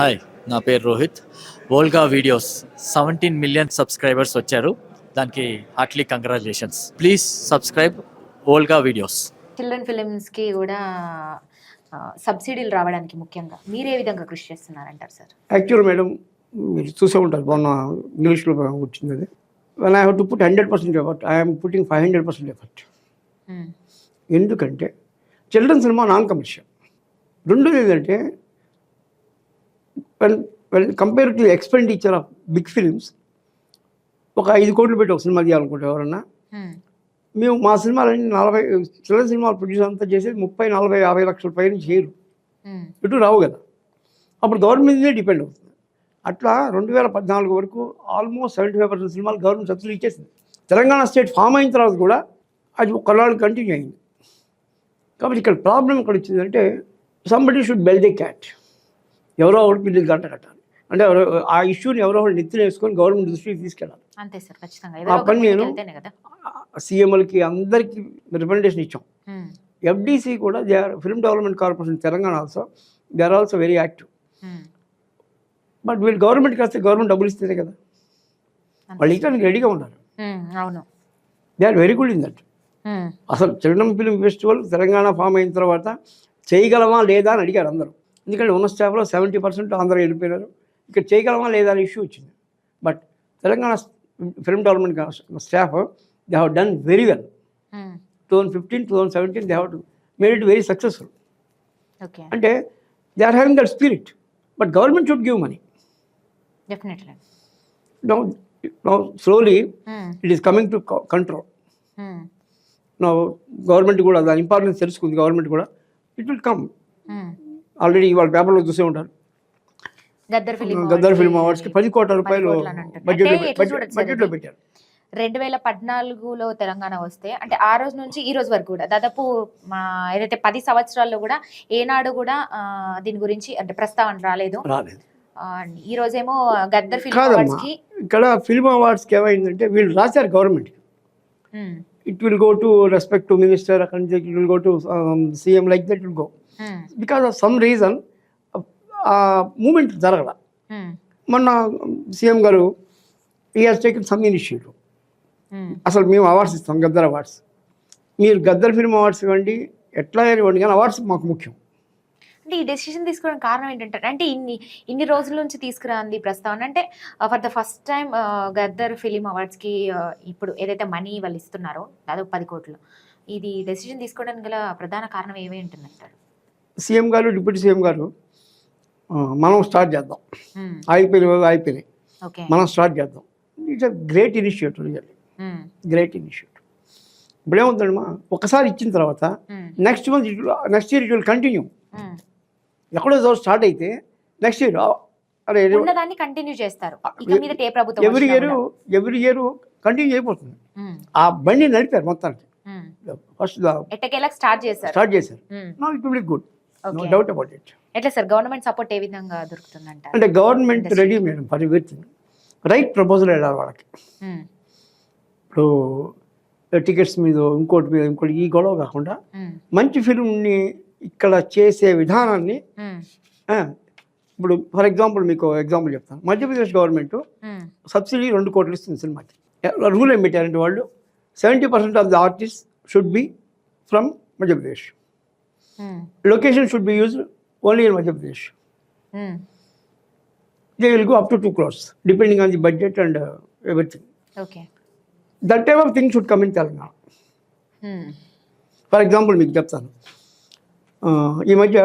Hi నా పేరు Rohit. Volga videos seventeen million subscribers వచ్చారు. దానికి heartly congratulations. Please subscribe Volga videos. Children ఫిలిమ్స్కి కూడా సబ్సిడీలు రావడానికి ముఖ్యంగా మీరు ఏ విధంగా కృషి చేస్తున్నారంటారు సార్? యాక్చువల్ మేడం మీరు చూసే ఉంటారు మొన్న ఇంగ్లీష్లో వచ్చింది అది. One I have to put hundred percent effort I'm putting five hundred percent effort. ఎందుకంటే చిల్డ్రన్ సినిమా నాన్ కమర్షియల్ రెండోది ఏంటంటే when when compare to expenditure of big films ఒక ఐదు కోట్లు పెట్టి ఒక సినిమా తీయాలనుకుంటే ఎవరన్నా. మ్మ్. మేము మా సినిమాలన్నీ నలభై చిల్డ్రన్ సినిమాలు ప్రొడ్యూస్ అంతా చేసేది ముప్పై నలభై యాభై లక్షల పైన చేయరు. మ్మ్. ఇటు రావు కదా. అప్పుడు గవర్నమెంట్ మీదే డిపెండ్ అవుతుంది. అట్లా రెండు వేల పద్నాలుగు వరకు ఆల్మోస్ట్ సెవెంటీ ఫైవ్ పర్సెంట్ సినిమాలు గవర్నమెంట్ సబ్సిడీ ఇచ్చేసింది. తెలంగాణ స్టేట్ ఫామ్ అయిన తర్వాత కూడా అది కొన్నాళ్ళు కంటిన్యూ అయింది. కాబట్టి ఇక్కడ ప్రాబ్లం ఇక్కడ వచ్చిందంటే somebody should bell the cat ఎవరో ఒకటి పిల్లలు గంట కట్టాలి అంటే ఎవరో ఆ ఇష్యూని ఎవరో ఒకటి నెత్తిన వేసుకొని గవర్నమెంట్ దృష్టికి తీసుకెళ్ళాలి అంతే సార్ ఖచ్చితంగా ఆ పని నేను- సీఎంఎల్కి అందరికీ రిప్రజెంటేషన్ ఇచ్చాం. ఎఫ్డీసీ కూడా they are film development corporation Telangana also they are also very active. But వీళ్ళు గవర్నమెంట్కి వస్తే గవర్నమెంట్ డబ్బులు ఇస్తేనే కదా. వాళ్ళు ఇవ్వడానికి రెడీగా ఉన్నారు. అవును they are very good in that. అసలు children film festival Telangana form అయిన తర్వాత చేయగలమా లేదా అని అడిగారు అందరూ ఎందుకంటే ఉన్న స్టాఫ్లో సెవెంటీ పర్సెంట్ ఆంధ్ర వెళ్ళిపోయినారు. ఇక్కడ చేయగలమా లేదా అనే ఇష్యూ వచ్చింది. But Telangana film development staff they have done very well. Two thousand fifteen two thousand seventeen they have made it very successful. అంటే they are having that spirit but government should give money. Definitely. Now now slowly. It is coming to control. నా government కూడా దాని importance తెలుసుకుంది government కూడా. It will come. Already ఇవాళ పేపర్లో చూసే ఉంటారు. గద్దర్ ఫిలిం గద్దర్ ఫిల్మ్ అవార్డ్స్కి పది కోట్ల రూపాయలు. బడ్జెట్లో? పెట్టారు. రెండు వేల పద్నాలుగులో తెలంగాణ వస్తే అంటే ఆ రోజు నుంచి ఈ రోజు వరకు కూడా దాదాపు ఏదైతే పది సంవత్సరాల్లో కూడా ఏనాడు కూడా దీని గురించి అంటే ప్రస్తావన రాలేదు. రాలేదు. ఈ రోజేమో గద్దర్ ఫిల్మ్ అవార్డ్స్కి ఇక్కడ ఫిల్మ్ అవార్డ్స్కి ఏమైందంటే వీళ్ళు రాశారు government will go to respect to minister అక్కడి నుంచి it will go to CM like that will go um, because of some reason ఆ మూమెంట్ జరగల. ఉమ్, మొన్న సీఎం గారు ఈ హాజ్ టేకెన్ సమ్ ఇనిషియేటివ్ అసలు మేము అవార్డ్స్ ఇస్తాం గద్దర్ అవార్డ్స్ మీరు గద్దర్ ఫిల్మ్ అవార్డ్స్ ఇవ్వండి ఎట్లా ఇవ్వండి కానీ అవార్డ్స్ మాకు ముఖ్యం. అంటే ఈ డెసిషన్ తీసుకోవడానికి కారణం ఏంటంటే అంటే ఇన్ని ఇన్ని రోజుల నుంచి తీసుకురాంది ప్రస్తావన. అంటే for the first time Gaddar film అవార్డ్స్కి ఆ, ఇప్పుడు ఏదైతే మనీ వాళ్ళు ఇస్తున్నారో దాదాపు పది కోట్లు ఇది డెసిషన్ తీసుకోవడానికి గల ప్రధాన కారణం ఏమి ఉంటుందంటారు? సీఎం గారు డిప్యూటీ సీఎం గారు మనం స్టార్ట్ చేద్దాం. అయిపోయినాయి అయిపోయినాయి. ఓకే మనం స్టార్ట్ చేద్దాం. It's a great initiative really great initiative ఇప్పుడు ఏముందమ్మా ఒకసారి ఇచ్చిన తర్వాత next month it next year it will continue ఎక్కడో స్టార్ట్ అయితే నెక్స్ట్ ఇయర్ అరే ఉన్నదాన్ని కంటిన్యూ చేస్తారు. Every year. Every year continue అయిపోతుంది ఆ బండి నడిపారు మొత్తానికి. ఫస్ట్ స్టార్ట్ స్టార్ట్ చేశారు. No good no. Doubt about it ఎట్లా సార్ గవర్నమెంట్ సపోర్ట్ ఏ విధంగా దొరుకుతుందంట? అంటే government ready madam for everything right proposal వెళ్ళాలి వాళ్ళకి. ఇప్పుడు టికెట్స్ మీద ఇంకోటి మీద ఇంకోటి ఈ గొడవ కాకుండా మంచి ఫిల్మ్ని ఇక్కడ చేసే విధానాన్ని ఇప్పుడు ఫర్ ఎగ్జాంపుల్ మీకు ఎగ్జాంపుల్ చెప్తాను. మధ్యప్రదేశ్ గవర్నమెంట్ సబ్సిడీ రెండు కోట్లు ఇస్తుంది సినిమాకి. రూల్ ఏం పెట్టారంటే వాళ్ళు seventy percent of the artist should be from Madhya Pradesh. Location should be used only in Madhya Pradesh. They will go up to two crores depending on the budget and everything okay that type of thing should come in Telangana for example మీకు చెప్తాను. ఈ మధ్య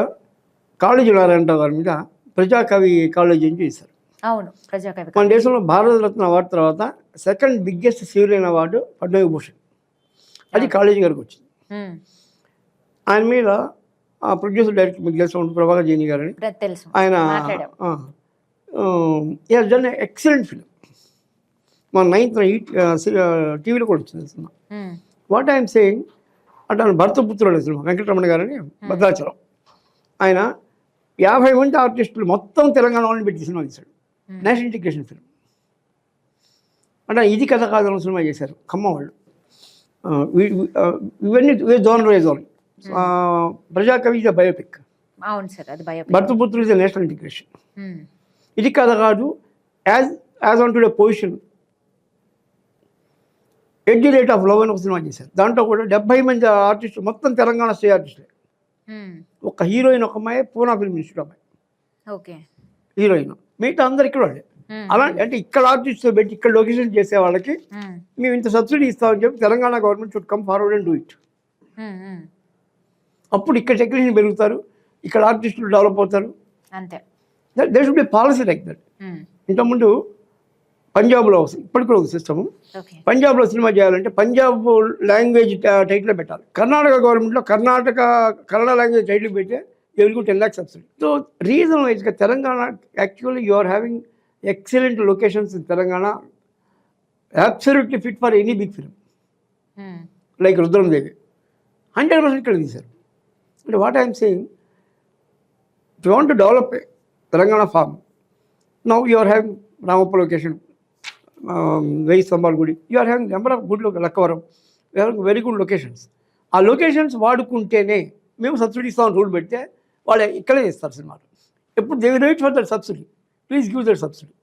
కాళోజీ నారాయణరావు గారి మీద ప్రజాకవి college అని చేశారు. అవును ప్రజాకవి మన దేశంలో భారతరత్న అవార్డు తర్వాత second biggest civilian award Padma Vibhushan. అది కాలేజీ గారికి వచ్చింది. ఆయన మీద ఆ ప్రొడ్యూసర్ డైరెక్టర్ మీకు ఉంటుంది ప్రభాకర్ జైని గారని. తెలుసు. ఆయన డన్ ఎక్సలెంట్ ఫిలిం మన నైన్త్ టీవీలో కూడా వచ్చింది సినిమా. వాట్ ఐఎమ్ సేయింగ్ అంటే ఆయన భర్తపుత్రుడు సినిమా వెంకటరమణ గారని భద్రాచలం. ఆయన యాభై మంది ఆర్టిస్టులు మొత్తం తెలంగాణ వాళ్ళని పెట్టి సినిమా తీశాడు. National integration film. అంటే ఇది కథ కాదని సినిమా చేశారు ఖమ్మం వాళ్ళు. ఇవన్నీ జోన్ వే జోన్. ప్రజాకవి ఇస్ బయోపిక్ అవును సార్ అది భయం భర్తపుత్రుడు ఇస్ నేషనల్ ఇంటిగ్రేషన్. ఇది కథ కాదు as as on today position at the rate of love అని ఒక సినిమా చేశారు దాంట్లో కూడా డెబ్బై మంది ఆర్టిస్టులు మొత్తం తెలంగాణ స్టే ఆర్టిస్టులే. ఒక హీరోయిన్ ఒక అమ్మాయి పూనా ఫిల్మ్ ఇన్స్టిట్యూట్ అమ్మాయి ఓకే హీరోయిన్ మిగతా అందరు ఇక్కడ వాళ్ళే. అలాంటి అంటే ఇక్కడ ఆర్టిస్ట్తో పెట్టి ఇక్కడ లొకేషన్ చేసే వాళ్ళకి మ్మ్. ఇంత సబ్సిడీ ఇస్తామని చెప్పి Telangana government should come forward and do it. అప్పుడు ఇక్కడ టెక్నీషియన్ పెరుగుతారు ఇక్కడ ఆర్టిస్టులు డెవలప్ అవుతారు అంతే they should be policy like that. ఇంతకుముందు పంజాబ్లో ఇప్పటికి కూడా ఒక సిస్టము. పంజాబ్లో సినిమా చేయాలంటే పంజాబ్ లాంగ్వేజ్ టైటిల్ పెట్టాలి. కర్ణాటక గవర్నమెంట్లో కర్ణాటక కన్నడ లాంగ్వేజ్ టైటిల్ పెడితే ఎవరికి ten lakhs subsidy. So reason వైజ్గా Telangana actually you are having excellent locations in Telangana. Absolutely fit for any big film. Like Rudhramadevi hundred percent ఇక్కడ తీశారు. అంటే what I'm saying you want to develop Telangana form now you are having Ramappa location వెయ్యి స్తంభాల గుడి you are having number of good Lakkavaram very good locations ఆ locations వాడుకుంటేనే మేము subsidy ఇస్తామని రూల్ పెడితే వాళ్ళు ఇక్కడే ఇస్తారు సినిమాలు. ఎప్పుడు they wait for that subsidy please give that subsidy